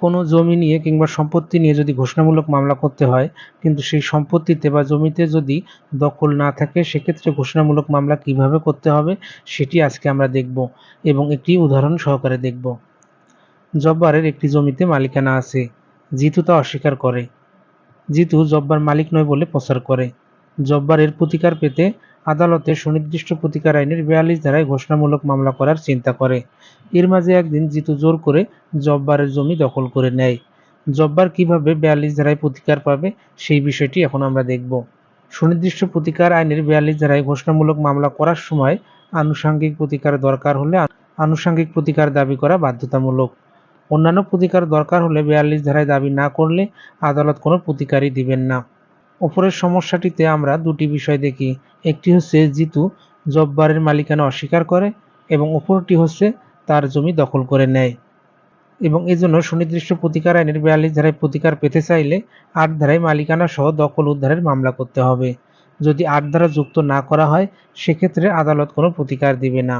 কোনো জমি নিয়ে কিংবা সম্পত্তি নিয়ে যদি ঘোষণামূলক মামলা করতে হয়, কিন্তু সেই সম্পত্তিতে বা জমিতে যদি দখল না থাকে, সেক্ষেত্রে ঘোষণামূলক মামলা কীভাবে করতে হবে, সেটি আজকে আমরা দেখব এবং একটি উদাহরণ সহকারে দেখব। জব্বারের একটি জমিতে মালিকানা আছে, জিতু তা অস্বীকার করে। জিতু জব্বার মালিক নয় বলে প্রচার করে। জব্বারের প্রতিকার পেতে আদালতে সুনির্দিষ্ট প্রতিকার আইনের বিয়াল্লিশ ধারায় ঘোষণামূলক মামলা করার চিন্তা করে। এর মাঝে একদিন জিতু জোর করে জব্বারের জমি দখল করে নেয়। জব্বার কীভাবে বিয়াল্লিশ ধারায় প্রতিকার পাবে সেই বিষয়টি এখন আমরা দেখব। সুনির্দিষ্ট প্রতিকার আইনের বিয়াল্লিশ ধারায় ঘোষণামূলক মামলা করার সময় আনুষঙ্গিক প্রতিকার দরকার হলে আনুষঙ্গিক প্রতিকার দাবি করা বাধ্যতামূলক। অন্যান্য প্রতিকার দরকার হলে বিয়াল্লিশ ধারায় দাবি না করলে আদালত কোনো প্রতিকারই দিবেন না। ওপরের সমস্যাটিতে আমরা দুটি বিষয় দেখি। একটি হচ্ছে জিতু জব্বারের মালিকানা অস্বীকার করে এবং অপরটি হচ্ছে তার জমি দখল করে নেয়। এবং এজন্য সুনির্দিষ্ট প্রতিকার আইনের বিয়াল্লিশ ধারায় প্রতিকার পেতে চাইলে আট ধারায় মালিকানা সহ দখল উদ্ধারের মামলা করতে হবে। যদি আট ধারা যুক্ত না করা হয়, সেক্ষেত্রে আদালত কোনো প্রতিকার দিবে না।